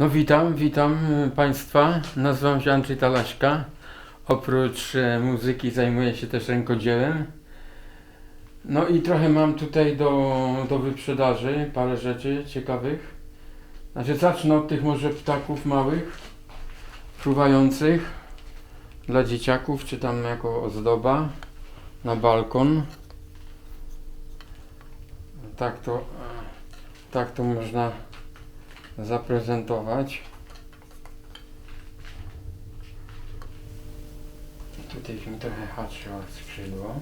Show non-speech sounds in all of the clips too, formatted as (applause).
No witam, witam e, Państwa. Nazywam się Andrzej Talaśka. Oprócz e, muzyki zajmuję się też rękodziełem. No i trochę mam tutaj do, do wyprzedaży parę rzeczy ciekawych. Znaczy zacznę od tych może ptaków małych, fruwających dla dzieciaków, czy tam jako ozdoba na balkon. Tak to, tak to można zaprezentować. Tutaj mi trochę haczy o skrzydło.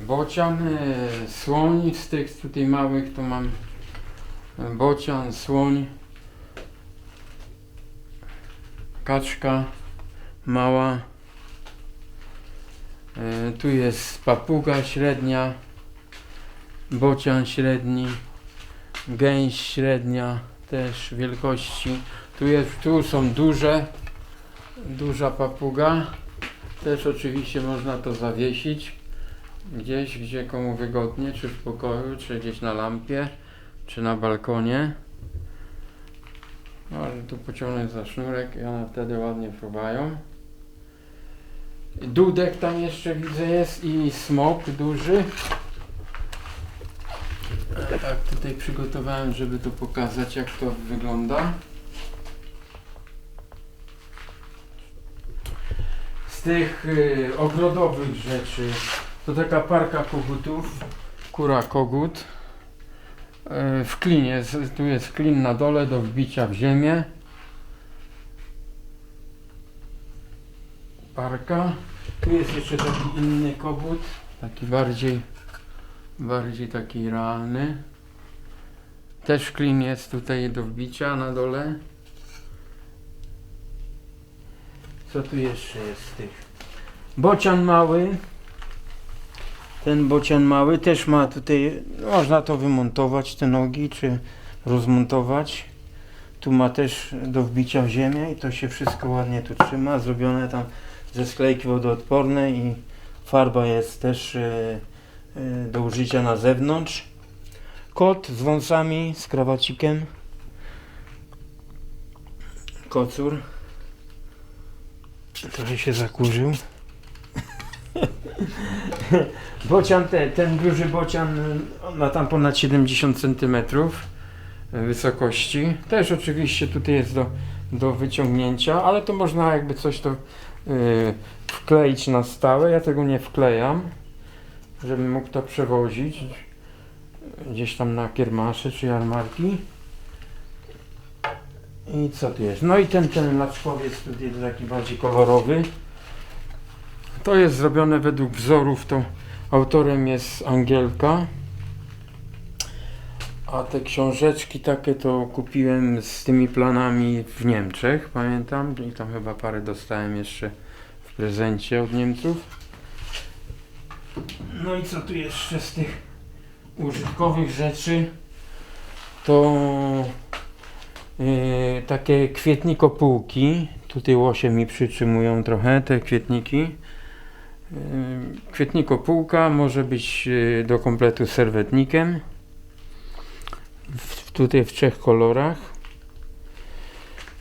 Bocian, słoń z tych tutaj małych to mam e, bocian, słoń, kaczka mała. E, Tu jest papuga średnia, bocian średni gęś średnia też wielkości. Tu, jest, tu są duże, duża papuga. Też oczywiście można to zawiesić gdzieś, gdzie komu wygodnie, czy w pokoju, czy gdzieś na lampie, czy na balkonie. No, ale tu pociągnąć za sznurek i one wtedy ładnie fruwają. Dudek tam jeszcze widzę jest i smok duży. Tutaj przygotowałem, żeby to pokazać, jak to wygląda. Z tych y, ogrodowych rzeczy to taka parka kogutów, kura kogut. Y, w klinie, tu jest klin na dole do wbicia w ziemię. Parka. Tu jest jeszcze taki inny kogut, taki bardziej bardziej taki realny. Też klin jest tutaj do wbicia na dole. Co tu jeszcze jest z tych? Bocian mały. Ten bocian mały też ma tutaj, można to wymontować, te nogi, czy rozmontować. Tu ma też do wbicia w ziemię i to się wszystko ładnie tu trzyma. Zrobione tam ze sklejki wodoodpornej i farba jest też e, y, do użycia na zewnątrz. Kot z wąsami, z krawacikiem. Kocur. Trochę się zakurzył. (laughs) bocian, te, ten duży bocian ma tam ponad 70 cm wysokości. Też oczywiście tutaj jest do, do wyciągnięcia, ale to można jakby coś to y, wkleić na stałe. Ja tego nie wklejam żebym mógł to przewozić gdzieś tam na kiermasze czy jarmarki. I co tu jest? No i ten, ten laczkowiec tutaj taki bardziej kolorowy. To jest zrobione według wzorów, to autorem jest Angielka. A te książeczki takie to kupiłem z tymi planami w Niemczech, pamiętam. I tam chyba parę dostałem jeszcze w prezencie od Niemców. No i co tu jeszcze z tych użytkowych rzeczy? To yy, takie kwietnikopółki. Tutaj łosie mi przytrzymują trochę te kwietniki. Yy, kwietnikopółka może być yy, do kompletu serwetnikiem. W, tutaj w trzech kolorach.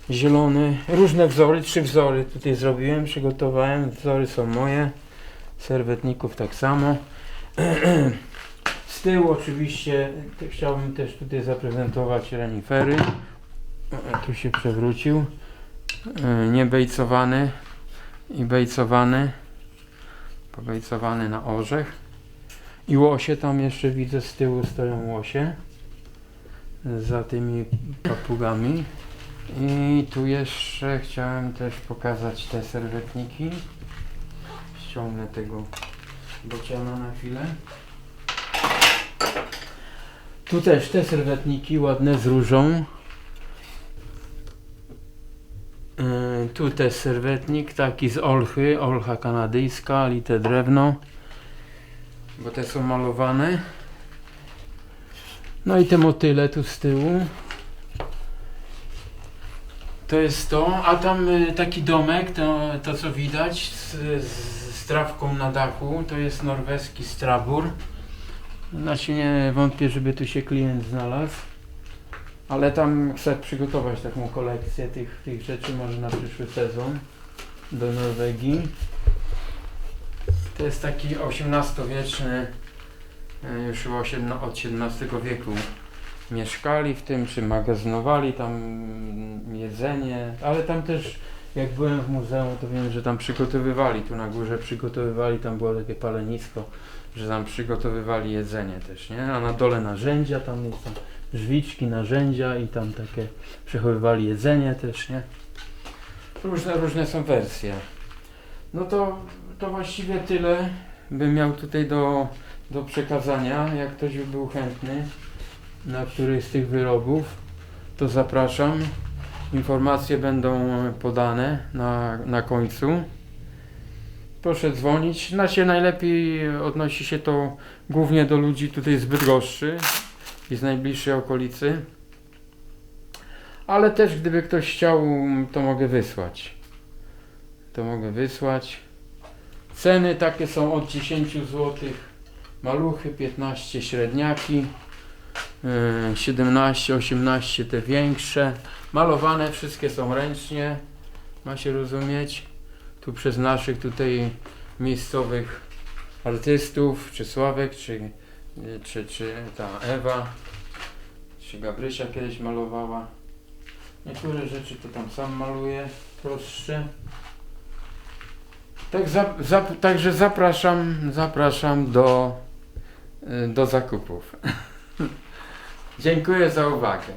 Zielony, różne wzory, trzy wzory tutaj zrobiłem, przygotowałem. Wzory są moje serwetników tak samo. (clears throat) Z tyłu oczywiście chciałbym też tutaj zaprezentować renifery. E, Tu się przewrócił. E, Niebejcowany i bejcowany. Pobejcowany na orzech. I łosie tam jeszcze widzę z tyłu stoją łosie. Za tymi papugami. I tu jeszcze chciałem też pokazać te serwetniki ściągnę tego bociana na chwilę. Tu też te serwetniki ładne z różą. Yy, tu też serwetnik taki z olchy, olcha kanadyjska, lite drewno. Bo te są malowane. No i te motyle tu z tyłu. To jest to, a tam y, taki domek, to, to co widać z, z, z trawką na dachu, to jest norweski strabur. Znaczy nie wątpię, żeby tu się klient znalazł. Ale tam chcę przygotować taką kolekcję tych, tych rzeczy może na przyszły sezon do Norwegii. To jest taki XVIII-wieczny, e, już od XVII wieku mieszkali w tym, czy magazynowali tam jedzenie, ale tam też jak byłem w muzeum, to wiem, że tam przygotowywali, tu na górze przygotowywali, tam było takie palenisko, że tam przygotowywali jedzenie też, nie? A na dole narzędzia, tam jest tam żwiczki, narzędzia i tam takie przechowywali jedzenie też, nie? Różne, różne są wersje. No to, to właściwie tyle bym miał tutaj do, do przekazania. Jak ktoś by był chętny na któryś z tych wyrobów, to zapraszam. Informacje będą podane na, na końcu. Proszę dzwonić. Znaczy najlepiej odnosi się to głównie do ludzi tutaj z Bydgoszczy i z najbliższej okolicy. Ale też gdyby ktoś chciał, to mogę wysłać. To mogę wysłać. Ceny takie są od 10 zł. Maluchy 15 średniaki. Yy, 17, 18 te większe. Malowane wszystkie są ręcznie. Ma się rozumieć. Tu przez naszych tutaj miejscowych artystów, czy Sławek, czy, czy, czy ta Ewa, czy Gabrysia kiedyś malowała. Niektóre rzeczy to tam sam maluje, prostsze. Tak, za, za, także zapraszam, zapraszam do, y, do zakupów. (laughs) Dziękuję za uwagę.